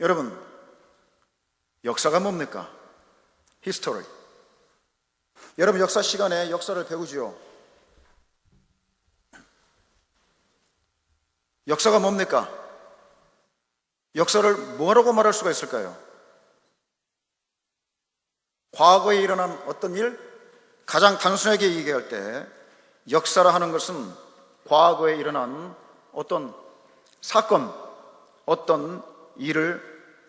여러분, 역사가 뭡니까? 히스토리. 여러분, 역사 시간에 역사를 배우지요. 역사가 뭡니까? 역사를 뭐라고 말할 수가 있을까요? 과거에 일어난 어떤 일, 가장 단순하게 얘기할 때 역사라 하는 것은 과거에 일어난 어떤 사건, 어떤 일을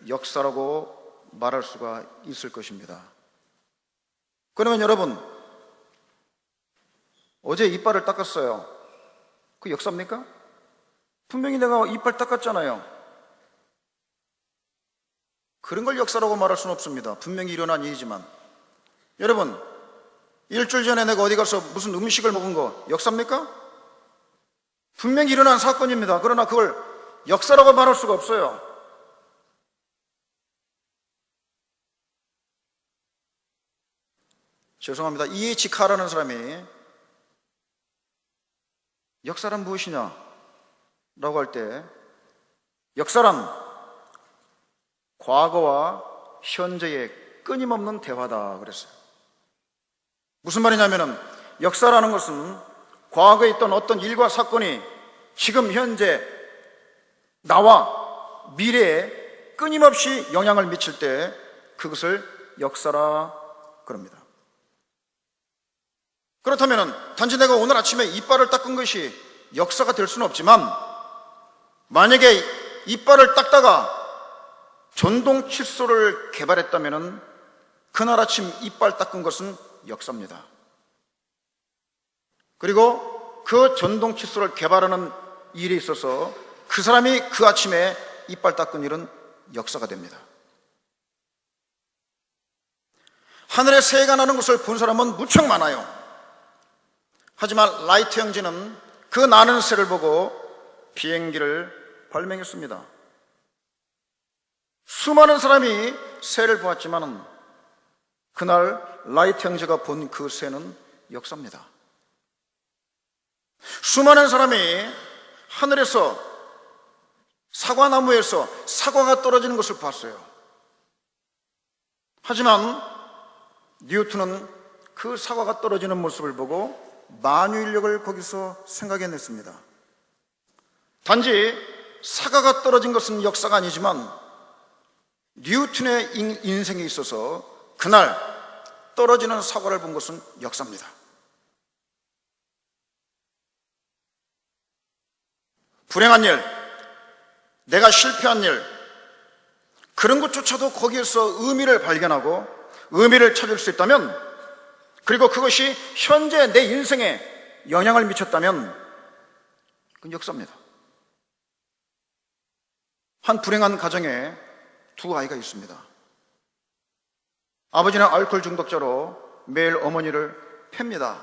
역사라고 말할 수가 있을 것입니다. 그러면 여러분, 어제 이빨을 닦았어요. 그 역사입니까? 분명히 내가 이빨 닦았잖아요. 그런 걸 역사라고 말할 수는 없습니다. 분명히 일어난 일이지만. 여러분, 일주일 전에 내가 어디 가서 무슨 음식을 먹은 거 역사입니까? 분명히 일어난 사건입니다. 그러나 그걸 역사라고 말할 수가 없어요. 죄송합니다. E.H. 카라는 사람이 역사란 무엇이냐? 라고 할 때 역사란 과거와 현재의 끊임없는 대화다 그랬어요. 무슨 말이냐면은 역사라는 것은 과거에 있던 어떤 일과 사건이 지금 현재 나와 미래에 끊임없이 영향을 미칠 때 그것을 역사라 그럽니다. 그렇다면 단지 내가 오늘 아침에 이빨을 닦은 것이 역사가 될 수는 없지만 만약에 이빨을 닦다가 전동 칫솔을 개발했다면 그날 아침 이빨 닦은 것은 역사입니다. 그리고 그 전동 칫솔을 개발하는 일에 있어서 그 사람이 그 아침에 이빨 닦은 일은 역사가 됩니다. 하늘에 새가 나는 것을 본 사람은 무척 많아요. 하지만 라이트 형제는 그 나는 새를 보고 비행기를 발명했습니다. 수많은 사람이 새를 보았지만 그날 라이트 형제가 본 그 새는 역사입니다. 수많은 사람이 하늘에서 사과나무에서 사과가 떨어지는 것을 봤어요. 하지만 뉴턴은 그 사과가 떨어지는 모습을 보고 만유 인력을 거기서 생각해냈습니다. 단지 사과가 떨어진 것은 역사가 아니지만 뉴턴의 인생에 있어서 그날 떨어지는 사과를 본 것은 역사입니다. 불행한 일, 내가 실패한 일, 그런 것조차도 거기에서 의미를 발견하고 의미를 찾을 수 있다면, 그리고 그것이 현재 내 인생에 영향을 미쳤다면, 그건 역사입니다. 한 불행한 가정에 두 아이가 있습니다. 아버지는 알코올 중독자로 매일 어머니를 팹니다.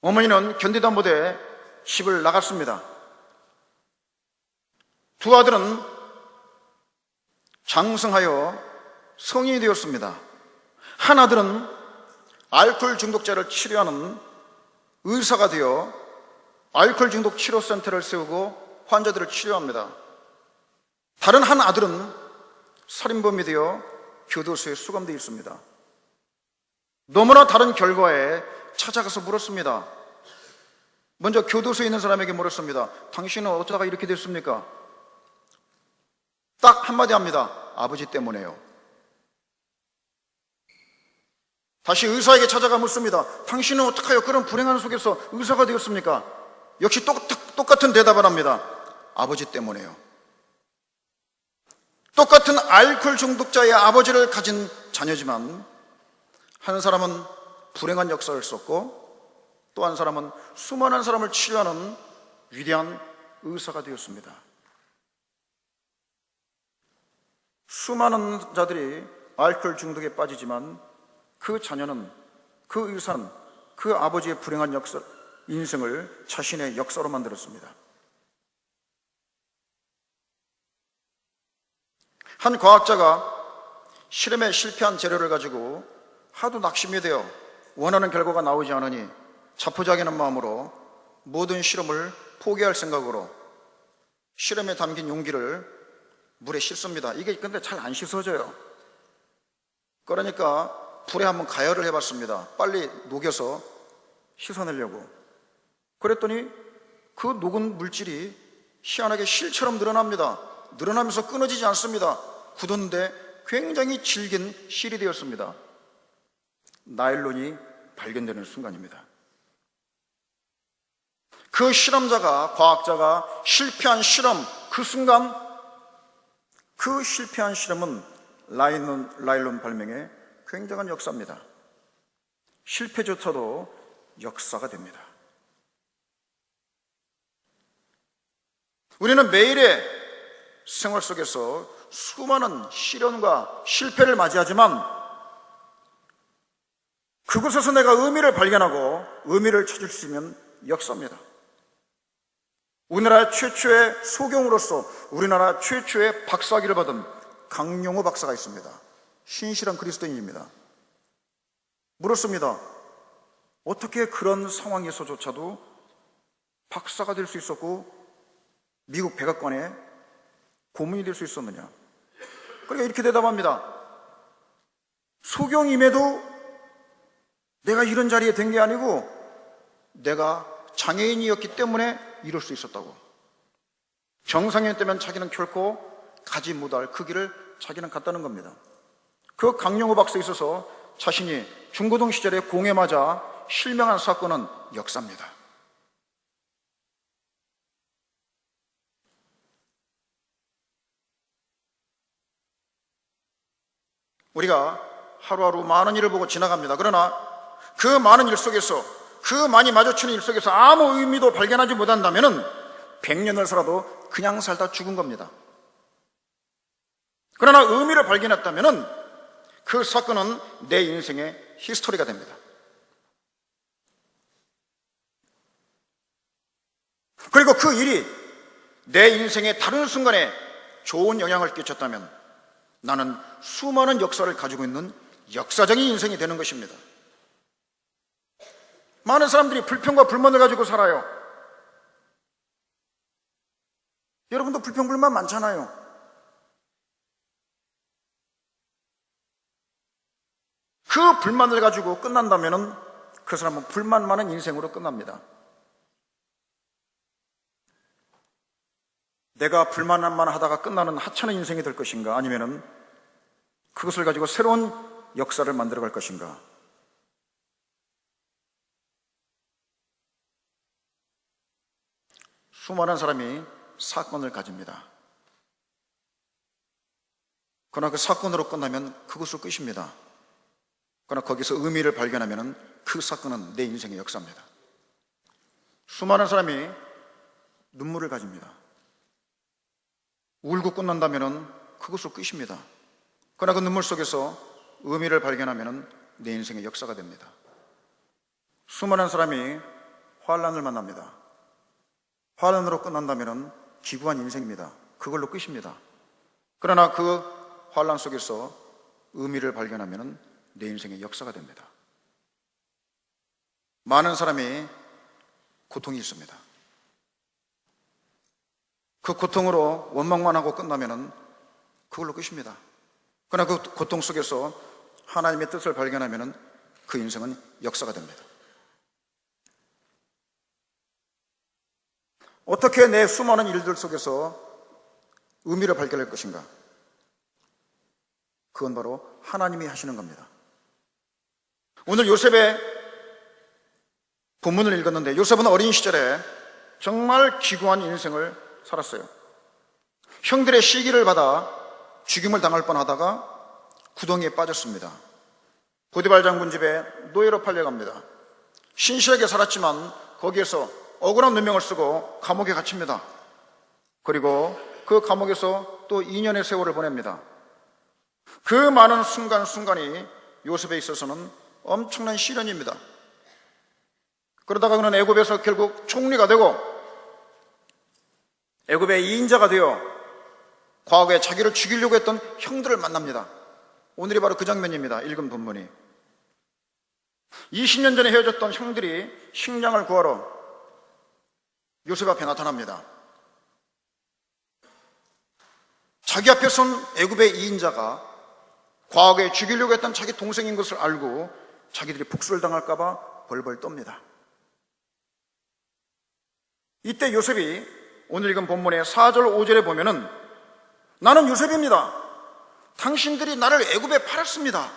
어머니는 견디다 못해 집을 나갔습니다. 두 아들은 장성하여 성인이 되었습니다. 한 아들은 알코올 중독자를 치료하는 의사가 되어 알코올 중독 치료 센터를 세우고 환자들을 치료합니다. 다른 한 아들은 살인범이 되어 교도소에 수감되어 있습니다. 너무나 다른 결과에 찾아가서 물었습니다. 먼저 교도소에 있는 사람에게 물었습니다. 당신은 어쩌다가 이렇게 됐습니까? 딱 한마디 합니다. 아버지 때문에요. 다시 의사에게 찾아가 묻습니다. 당신은 어떡하여 그런 불행한 속에서 의사가 되었습니까? 역시 똑, 똑같은 대답을 합니다. 아버지 때문에요. 똑같은 알코올 중독자의 아버지를 가진 자녀지만 한 사람은 불행한 역사를 썼고 또 한 사람은 수많은 사람을 치료하는 위대한 의사가 되었습니다. 수많은 자들이 알코올 중독에 빠지지만 그 자녀는 그 의사는 그 아버지의 불행한 역사, 인생을 자신의 역사로 만들었습니다. 한 과학자가 실험에 실패한 재료를 가지고 하도 낙심이 되어 원하는 결과가 나오지 않으니 자포자기는 마음으로 모든 실험을 포기할 생각으로 실험에 담긴 용기를 물에 씻습니다. 이게 근데 잘 안 씻어져요. 그러니까 불에 한번 가열을 해봤습니다. 빨리 녹여서 씻어내려고. 그랬더니 그 녹은 물질이 희한하게 실처럼 늘어납니다. 늘어나면서 끊어지지 않습니다. 굳었는데 굉장히 질긴 실이 되었습니다. 나일론이 발견되는 순간입니다. 그 실험자가, 과학자가 실패한 실험, 그 순간 그 실패한 실험은 라일론, 라일론 발명의 굉장한 역사입니다. 실패조차도 역사가 됩니다. 우리는 매일의 생활 속에서 수많은 시련과 실패를 맞이하지만 그곳에서 내가 의미를 발견하고 의미를 찾을 수 있는 역사입니다. 우리나라 최초의 소경으로서 우리나라 최초의 박사학위를 받은 강용호 박사가 있습니다. 신실한 그리스도인입니다. 물었습니다. 어떻게 그런 상황에서조차도 박사가 될 수 있었고 미국 백악관에 고문이 될 수 있었느냐? 그러니까 이렇게 대답합니다. 소경임에도 내가 이런 자리에 된 게 아니고 내가 장애인이었기 때문에 이룰 수 있었다고. 정상이었다면 자기는 결코 가지 못할 그 길을 자기는 갔다는 겁니다. 그 강용호 박사에 있어서 자신이 중고등 시절에 맞아 실명한 사건은 역사입니다. 우리가 하루하루 많은 일을 보고 지나갑니다. 그러나 그 많은 일 속에서 그 많이 마주치는 일 속에서 아무 의미도 발견하지 못한다면 100년을 살아도 그냥 살다 죽은 겁니다. 그러나 의미를 발견했다면 그 사건은 내 인생의 히스토리가 됩니다. 그리고 그 일이 내 인생의 다른 순간에 좋은 영향을 끼쳤다면 나는 수많은 역사를 가지고 있는 역사적인 인생이 되는 것입니다. 많은 사람들이 불평과 불만을 가지고 살아요. 여러분도 불평, 불만 많잖아요. 그 불만을 가지고 끝난다면 그 사람은 불만 많은 인생으로 끝납니다. 내가 불만만 하다가 끝나는 하찮은 인생이 될 것인가 아니면은 그것을 가지고 새로운 역사를 만들어 갈 것인가 수많은 사람이 사건을 가집니다. 그러나 그 사건으로 끝나면 그것으로 끝입니다. 그러나 거기서 의미를 발견하면 그 사건은 내 인생의 역사입니다. 수많은 사람이 눈물을 가집니다. 울고 끝난다면 그것으로 끝입니다. 그러나 그 눈물 속에서 의미를 발견하면 내 인생의 역사가 됩니다. 수많은 사람이 환란을 만납니다. 환란으로 끝난다면 기구한 인생입니다. 그걸로 끝입니다. 그러나 그 환란 속에서 의미를 발견하면 내 인생의 역사가 됩니다. 많은 사람이 고통이 있습니다. 그 고통으로 원망만 하고 끝나면 그걸로 끝입니다. 그러나 그 고통 속에서 하나님의 뜻을 발견하면 그 인생은 역사가 됩니다. 어떻게 내 수많은 일들 속에서 의미를 발견할 것인가? 그건 바로 하나님이 하시는 겁니다. 오늘 요셉의 본문을 읽었는데 요셉은 어린 시절에 정말 기구한 인생을 살았어요. 형들의 시기를 받아 죽임을 당할 뻔하다가 구덩이에 빠졌습니다. 보디발 장군 집에 노예로 팔려갑니다. 신실하게 살았지만 거기에서 억울한 누명을 쓰고 감옥에 갇힙니다. 그리고 그 감옥에서 또 2년의 세월을 보냅니다. 그 많은 순간순간이 요셉에 있어서는 엄청난 시련입니다. 그러다가 그는 애굽에서 결국 총리가 되고 애굽의 이인자가 되어 과거에 자기를 죽이려고 했던 형들을 만납니다. 오늘이 바로 그 장면입니다. 읽은 본문이. 20년 전에 헤어졌던 형들이 식량을 구하러 요셉 앞에 나타납니다. 자기 앞에 선 애굽의 이인자가 과거에 죽이려고 했던 자기 동생인 것을 알고 자기들이 복수를 당할까봐 벌벌 떱니다. 이때 요셉이 오늘 읽은 본문의 4절 5절에 보면은 나는 요셉입니다. 당신들이 나를 애굽에 팔았습니다.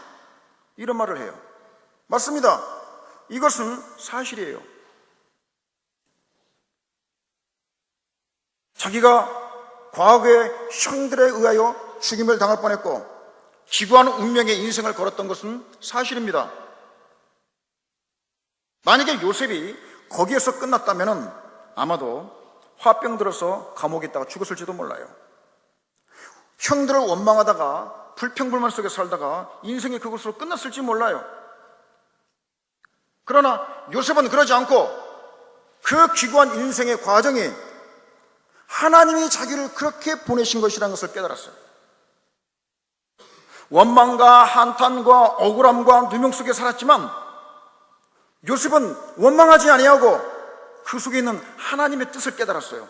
이런 말을 해요. 맞습니다. 이것은 사실이에요. 자기가 과거의 형들에 의하여 죽임을 당할 뻔했고 지구한 운명의 인생을 걸었던 것은 사실입니다. 만약에 요셉이 거기에서 끝났다면 아마도 화병 들어서 감옥에 있다가 죽었을지도 몰라요. 형들을 원망하다가 불평불만 속에 살다가 인생이 그것으로 끝났을지 몰라요. 그러나 요셉은 그러지 않고 그 기구한 인생의 과정이 하나님이 자기를 그렇게 보내신 것이라는 것을 깨달았어요. 원망과 한탄과 억울함과 누명 속에 살았지만 요셉은 원망하지 아니하고 그 속에 있는 하나님의 뜻을 깨달았어요.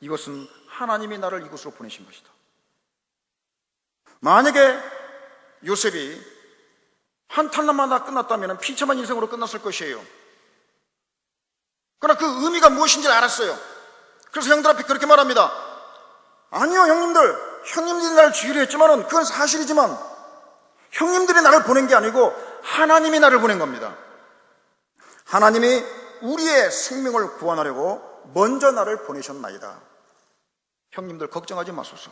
이것은 하나님이 나를 이곳으로 보내신 것이다. 만약에 요셉이 한 탈남만 다 끝났다면 피처만 인생으로 끝났을 것이에요. 그러나 그 의미가 무엇인지 알았어요. 그래서 형들 앞에 그렇게 말합니다. 아니요, 형님들. 형님들이 나를 주의를 했지만은 그건 사실이지만 형님들이 나를 보낸 게 아니고 하나님이 나를 보낸 겁니다. 하나님이 우리의 생명을 구원하려고 먼저 나를 보내셨나이다. 형님들 걱정하지 마소서.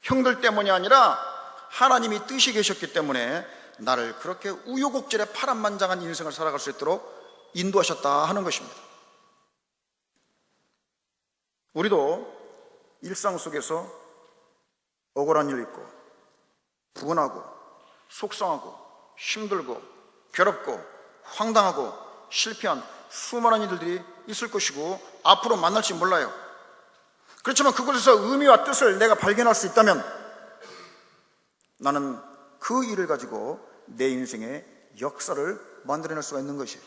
형들 때문이 아니라 하나님이 뜻이 계셨기 때문에 나를 그렇게 우여곡절에 파란만장한 인생을 살아갈 수 있도록 인도하셨다 하는 것입니다. 우리도 일상 속에서 억울한 일 있고, 분하고, 속상하고, 힘들고, 괴롭고, 황당하고, 실패한 수많은 이들이 있을 것이고, 앞으로 만날지 몰라요. 그렇지만 그곳에서 의미와 뜻을 내가 발견할 수 있다면, 나는 그 일을 가지고 내 인생의 역사를 만들어낼 수가 있는 것이에요.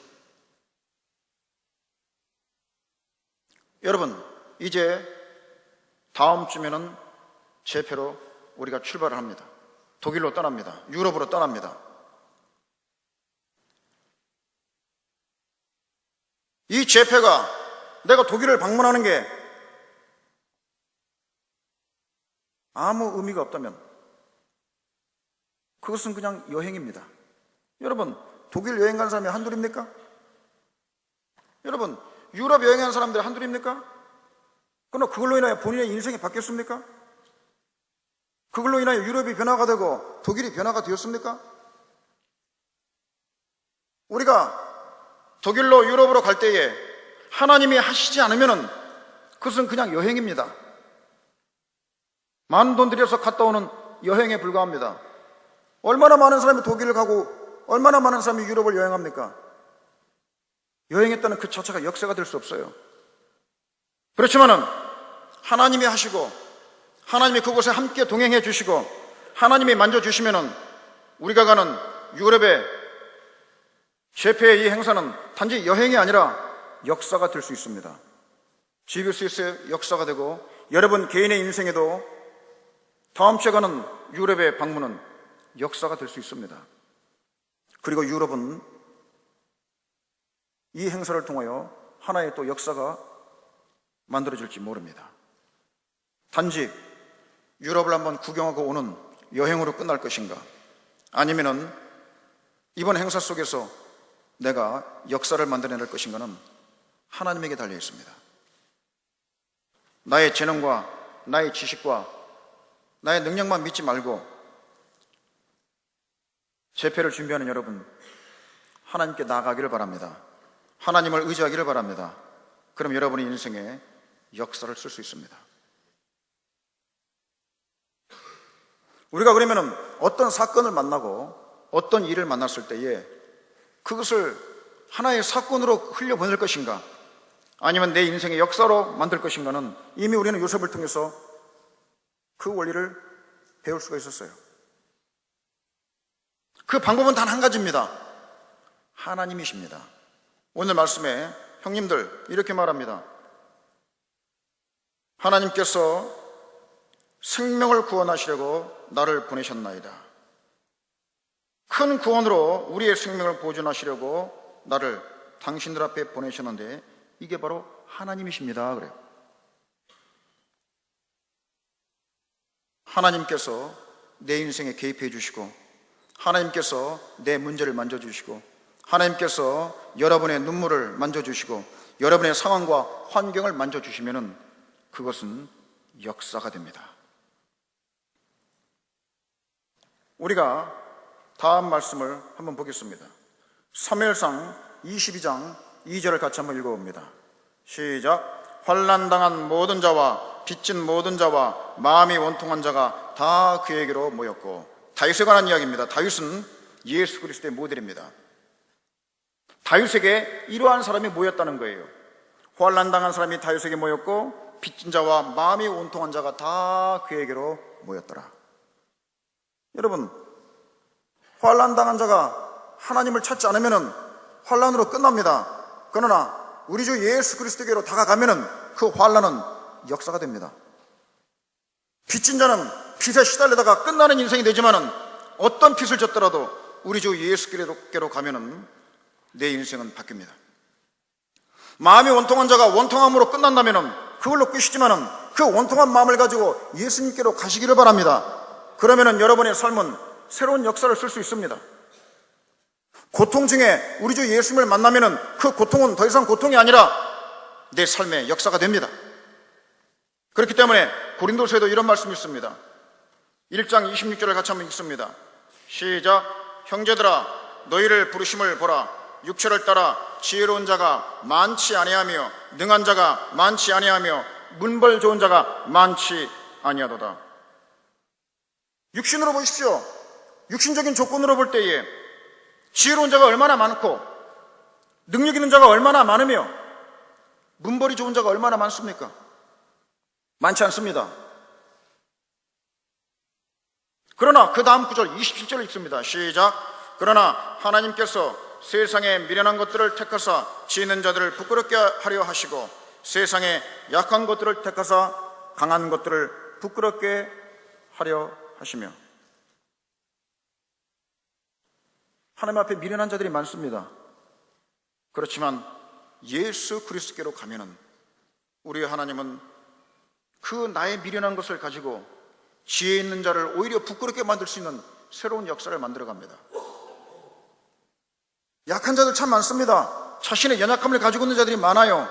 여러분, 이제 다음 주면은 재패로 우리가 출발을 합니다. 독일로 떠납니다. 유럽으로 떠납니다. 이 재패가 내가 독일을 방문하는 게 아무 의미가 없다면 그것은 그냥 여행입니다. 여러분, 독일 여행 간 사람이 한둘입니까? 여러분, 유럽 여행한 사람들 한둘입니까? 그러나 그걸로 인하여 본인의 인생이 바뀌었습니까? 그걸로 인하여 유럽이 변화가 되고 독일이 변화가 되었습니까? 우리가 독일로 유럽으로 갈 때에 하나님이 하시지 않으면 그것은 그냥 여행입니다. 많은 돈 들여서 갔다 오는 여행에 불과합니다. 얼마나 많은 사람이 독일을 가고 얼마나 많은 사람이 유럽을 여행합니까? 여행했다는 그 자체가 역사가 될 수 없어요. 그렇지만은 하나님이 하시고 하나님이 그곳에 함께 동행해 주시고 하나님이 만져 주시면은 우리가 가는 유럽의 제페의 이 행사는 단지 여행이 아니라 역사가 될 수 있습니다. GBS의 역사가 되고 여러분 개인의 인생에도 다음 주에 가는 유럽의 방문은 역사가 될 수 있습니다. 그리고 유럽은 이 행사를 통하여 하나의 또 역사가 만들어질지 모릅니다. 단지 유럽을 한번 구경하고 오는 여행으로 끝날 것인가? 아니면은 이번 행사 속에서 내가 역사를 만들어낼 것인가는 하나님에게 달려 있습니다. 나의 재능과 나의 지식과 나의 능력만 믿지 말고 재패를 준비하는 여러분 하나님께 나아가기를 바랍니다. 하나님을 의지하기를 바랍니다. 그럼 여러분의 인생에 역사를 쓸 수 있습니다. 우리가 그러면 어떤 사건을 만나고 어떤 일을 만났을 때에 그것을 하나의 사건으로 흘려보낼 것인가 아니면 내 인생의 역사로 만들 것인가는 이미 우리는 요셉을 통해서 그 원리를 배울 수가 있었어요. 그 방법은 단 한 가지입니다. 하나님이십니다. 오늘 말씀에 형님들 이렇게 말합니다. 하나님께서 생명을 구원하시려고 나를 보내셨나이다. 큰 구원으로 우리의 생명을 보존하시려고 나를 당신들 앞에 보내셨는데 이게 바로 하나님이십니다. 그래요. 하나님께서 내 인생에 개입해 주시고 하나님께서 내 문제를 만져 주시고 하나님께서 여러분의 눈물을 만져 주시고 여러분의 상황과 환경을 만져 주시면은 그것은 역사가 됩니다. 우리가 다음 말씀을 한번 보겠습니다. 3일상 22장 2절을 같이 한번 읽어봅니다. 시작. 환란당한 모든 자와 빚진 모든 자와 마음이 원통한 자가 다 그에게로 모였고 다윗에 관한 이야기입니다. 다윗은 예수 그리스도의 모델입니다. 다윗에게 이러한 사람이 모였다는 거예요. 환란당한 사람이 다윗에게 모였고 빚진 자와 마음이 온통한 자가 다 그에게로 모였더라. 여러분, 환란 당한 자가 하나님을 찾지 않으면 환란으로 끝납니다. 그러나 우리 주 예수 그리스도께로 다가가면은 그 환란은 역사가 됩니다. 빚진 자는 빚에 시달리다가 끝나는 인생이 되지만은 어떤 빚을 졌더라도 우리 주 예수께로 가면은 내 인생은 바뀝니다. 마음이 원통한 자가 원통함으로 끝난다면은 그걸로 끝이지만은 그 원통한 마음을 가지고 예수님께로 가시기를 바랍니다. 그러면은 여러분의 삶은 새로운 역사를 쓸 수 있습니다. 고통 중에 우리 주 예수님을 만나면은 그 고통은 더 이상 고통이 아니라 내 삶의 역사가 됩니다. 그렇기 때문에 고린도서에도 이런 말씀이 있습니다. 1장 26절을 같이 한번 읽습니다. 시작. 형제들아 너희를 부르심을 보라. 육체를 따라 지혜로운 자가 많지 아니하며 능한 자가 많지 아니하며 문벌 좋은 자가 많지 아니하도다. 육신으로 보십시오. 육신적인 조건으로 볼 때에 지혜로운 자가 얼마나 많고 능력 있는 자가 얼마나 많으며 문벌이 좋은 자가 얼마나 많습니까? 많지 않습니다. 그러나 그 다음 구절 27절에 있습니다. 시작. 그러나 하나님께서 세상에 미련한 것들을 택하사 지는 자들을 부끄럽게 하려 하시고 세상에 약한 것들을 택하사 강한 것들을 부끄럽게 하려 하시며 하나님 앞에 미련한 자들이 많습니다. 그렇지만 예수 그리스도께로 가면은 우리 하나님은 그 나의 미련한 것을 가지고 지혜 있는 자를 오히려 부끄럽게 만들 수 있는 새로운 역사를 만들어 갑니다. 약한 자들 참 많습니다. 자신의 연약함을 가지고 있는 자들이 많아요.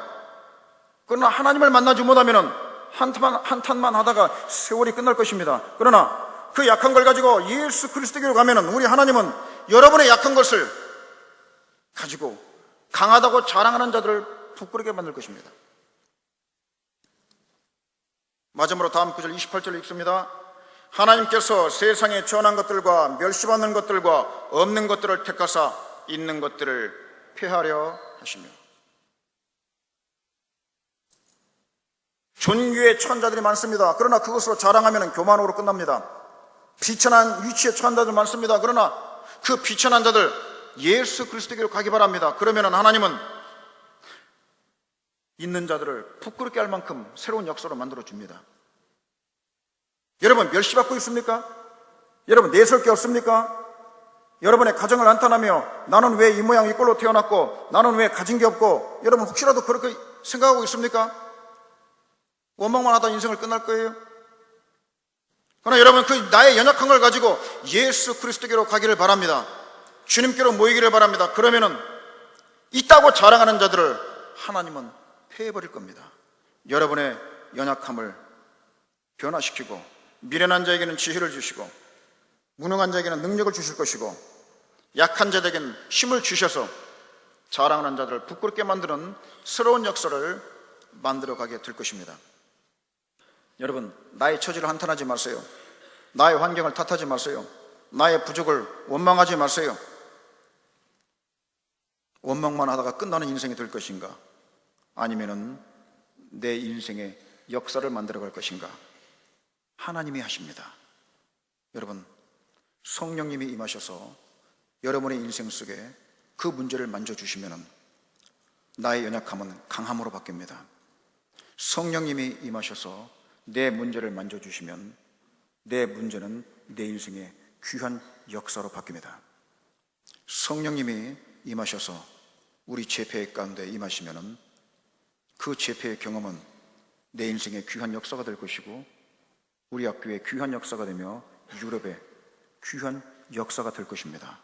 그러나 하나님을 만나지 못하면 한탄만, 한탄만 하다가 세월이 끝날 것입니다. 그러나 그 약한 걸 가지고 예수 그리스도께로 가면은 우리 하나님은 여러분의 약한 것을 가지고 강하다고 자랑하는 자들을 부끄럽게 만들 것입니다. 마지막으로 다음 구절 28절 읽습니다. 하나님께서 세상에 전한 것들과 멸시받는 것들과 없는 것들을 택하사 있는 것들을 폐하려 하시며 존귀의 천자들이 많습니다. 그러나 그것으로 자랑하면 교만으로 끝납니다. 비천한 위치에 처한 자들 많습니다. 그러나 그 비천한 자들 예수 그리스도께로 가기 바랍니다. 그러면 하나님은 있는 자들을 부끄럽게 할 만큼 새로운 역사로 만들어 줍니다. 여러분 멸시 받고 있습니까? 여러분 내설 게 없습니까? 여러분의 가정을 안탄하며 나는 왜 이 모양 이 꼴로 태어났고 나는 왜 가진 게 없고 여러분 혹시라도 그렇게 생각하고 있습니까? 원망만 하다 인생을 끝날 거예요? 그러나 여러분 그 나의 연약한 걸 가지고 예수 그리스도께로 가기를 바랍니다. 주님께로 모이기를 바랍니다. 그러면은 있다고 자랑하는 자들을 하나님은 폐해버릴 겁니다. 여러분의 연약함을 변화시키고 미련한 자에게는 지혜를 주시고 무능한 자에게는 능력을 주실 것이고 약한 자에게는 힘을 주셔서 자랑하는 자들을 부끄럽게 만드는 새로운 역사를 만들어 가게 될 것입니다. 여러분, 나의 처지를 한탄하지 마세요. 나의 환경을 탓하지 마세요. 나의 부족을 원망하지 마세요. 원망만 하다가 끝나는 인생이 될 것인가? 아니면은 내 인생의 역사를 만들어 갈 것인가? 하나님이 하십니다. 여러분, 성령님이 임하셔서 여러분의 인생 속에 그 문제를 만져주시면 나의 연약함은 강함으로 바뀝니다. 성령님이 임하셔서 내 문제를 만져주시면 내 문제는 내 인생의 귀한 역사로 바뀝니다. 성령님이 임하셔서 우리 재패 가운데 임하시면은 그 재패의 경험은 내 인생의 귀한 역사가 될 것이고 우리 학교의 귀한 역사가 되며 유럽의 귀한 역사가 될 것입니다.